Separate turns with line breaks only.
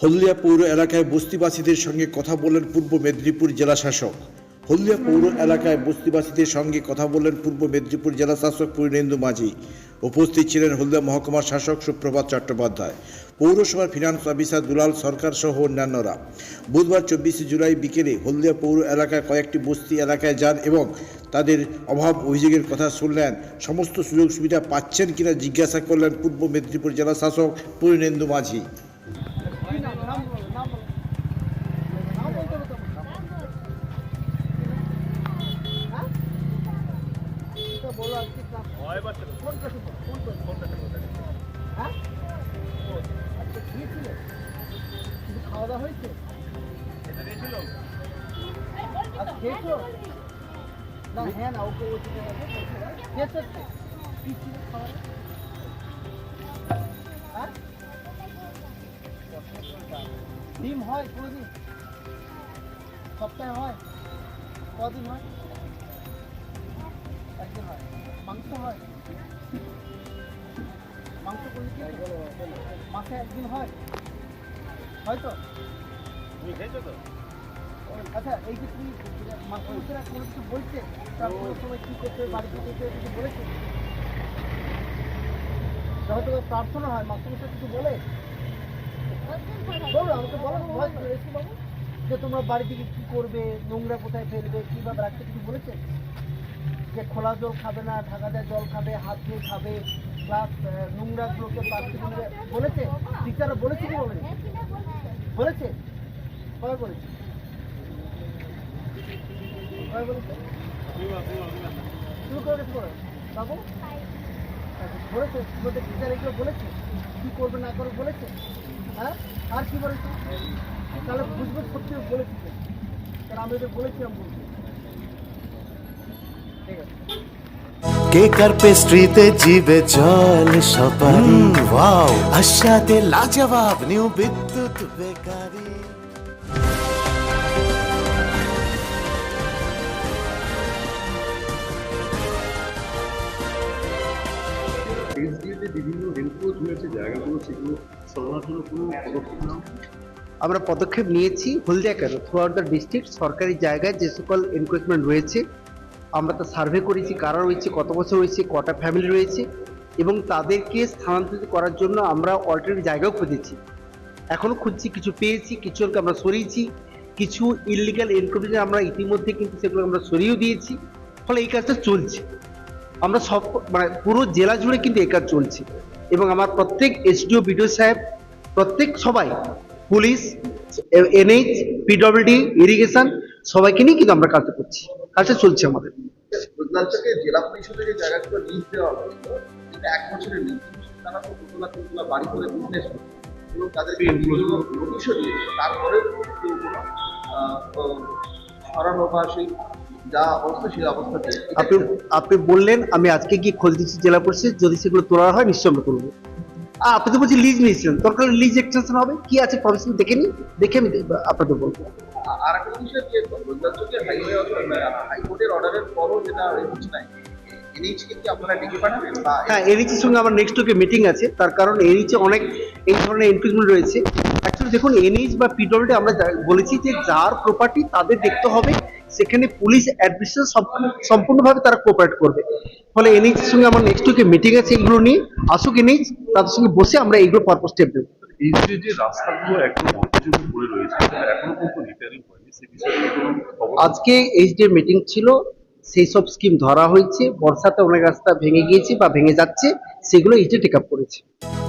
হলদিয়া পৌর এলাকায় বস্তিবাসীদের সঙ্গে কথা বললেন পূর্ব মেদিনীপুর জেলা শাসক। হলদিয়া পৌর এলাকায় বস্তিবাসীদের সঙ্গে কথা বললেন পূর্ব মেদিনীপুর জেলা শাসক পূর্ণেন্দু মাঝি। উপস্থিত ছিলেন হলদিয়া মহকুমার শাসক সুপ্রভাত চট্টোপাধ্যায়। পৌরসভার ফিনান্স অফিসার দুলাল সরকার সহ অন্যান্যরা। বুধবার চব্বিশে জুলাই বিকেলে হলদিয়া পৌর এলাকায় কয়েকটি বস্তি এলাকায় যান এবং তাদের অভাব অভিযোগের কথা শুনলেন। সমস্ত সুযোগ সুবিধা পাচ্ছেন কিনা জিজ্ঞাসা করলেন পূর্ব মেদিনীপুর জেলা শাসক পূর্ণেন্দু মাঝি।
খাওয়া দাওয়া হয়েছে হ্যাঁ খেয়েছো? কি? হ্যাঁ? ডিম হয় কোনদিন সপ্তাহে হয় কদিন হয় মাংস হয়। মাংস খেয়েছো? একদিন হয়। হয়তো আচ্ছা এই যে তুমি কোনো কিছু বলছে তার কোনো সময় কী করতে হবে, বাড়িতে যেতে কিছু বলেছে? হয়তো প্রার্থনা হয় মাস্টারমশাই কিছু বলে? বলো আমাকে বলো ভয় করে এসে বাবু। যে তোমরা বাড়ি থেকে কী করবে নোংরা কোথায় ফেলবে কীভাবে রাখতে কিছু বলেছে? যে খোলা জল খাবে না, ঢাকা দেওয়া জল খাবে, হাত ধুয়ে খাবে প্লাস নোংরাগুলোকে প্লাস্টিক বলেছে? টিচাররা বলেছে কি বলেছে? বলেছে? কবে বলেছে? কবে? বলেছে বলেছে কি করবে না বলেছে? হ্যাঁ? আর কি বলেছে? তাহলে বুঝবে সত্যি বলেছি আমি ওদের বলেছিলাম বলছি
কেকার পেস্ট্রিতে জিবে জল সপারি ওয়াও আশাতে লাজবাব নিউ বিদ্যুৎ বেকারি।
বিভিন্ন রেলপোস্ট হয়েছে জায়গাগুলো সেগুলো সরানোর জন্য কোনো পদক্ষেপ নাও
আমরা পদক্ষেপ নিয়েছি হলদিয়া কেন? থ্রু আউট দ্য ডিস্ট্রিক্ট সরকারি জায়গায় যে সকল এনক্রোচমেন্ট রয়েছে আমরা তা সার্ভে করেছি কারা রয়েছে, কত বছর রয়েছে কটা ফ্যামিলি রয়েছে এবং তাদেরকে স্থানান্তরিত করার জন্য আমরা অল্টারনেটিভ জায়গাও খুঁজেছি। এখনও খুঁজছি, কিছু পেয়েছি কিছুকে আমরা সরিয়েছি, কিছু ইলিগাল এনক্রোচমেন্ট আমরা ইতিমধ্যে কিন্তু সেগুলো আমরা সরিয়েও দিয়েছি, ফলে এই কাজটা চলছে। আমরা সব মানে পুরো জেলা জুড়ে কিন্তু এই কাজ চলছে এবং আমার প্রত্যেক এসডিও বিডিও সাহেব, প্রত্যেক সবাই, পুলিশ এনএইচ পিডব্লিউডি ইরিগেশন সবাইকে নিয়ে কিন্তু আমরা কাজটা করছি। কাজটা চলছে আমাদের।
জেলা যে জায়গাগুলো লিজ দেওয়া হয়েছিল সেটা এক বছরের লিজ তারা তো দুতলা তিনতলা বাড়ি করে বিজনেস এবং নোটিশও তারপরে সরানো বা সেই যা অবস্থা সেই অবস্থাতে
আপনি আপনি বললেন আমি আজকে গিয়ে খোঁজ দিচ্ছি জেলা পরিষদ যদি সেগুলো তোলা হয় নিশ্চয় আমরা আর আপনি তো বলছি লিজ নিয়েছিলেন। দরকার লিজ এক্সটেনশন হবে? কি আছে প্রফেশন দেখে নিন দেখে আমি আপনাদের বলব।
আর একটা বিষয় যে হাইওয়ে হাইকোর্টের অর্ডারের পরও যেটা হচ্ছে নাই
হ্যাঁ সঙ্গে আমার নেক্সট উইকে মিটিং আছে। তার কারণ এরিচে অনেক এই ধরনের ইনক্রিজমেন্ট রয়েছে। অ্যাকচুয়ালি দেখুন এনএইচ বা পিডব্লিউডি আমরা বলেছি যে যার প্রপার্টি তাদের দেখতে হবে। সেখানে পুলিশ অ্যাডমিনিস্ট্রেশন সম্পূর্ণভাবে তারা কোঅপারেট করবে। ফলে এনএইচ এর সঙ্গে আমার নেক্সট উইকে মিটিং আছে এগুলো নিয়ে। আসুক এনএইচ তাদের সঙ্গে বসে আমরা এইগুলো পরপর স্টেপ দেবো
এই যে যে রাস্তাগুলো একদম মধ্যযুগে পড়ে রয়েছে এখনও পর্যন্ত রিপেয়ারিং হয়নি? সে বিষয়ে কি কোনো খবর?
আজকে এইচডি মিটিং ছিল সেই সব স্কিম ধরা হয়েছে। বর্ষাতে অনেক রাস্তা ভেঙে গিয়েছে বা ভেঙে যাচ্ছে সেগুলো এইচডি টেক আপ করেছে।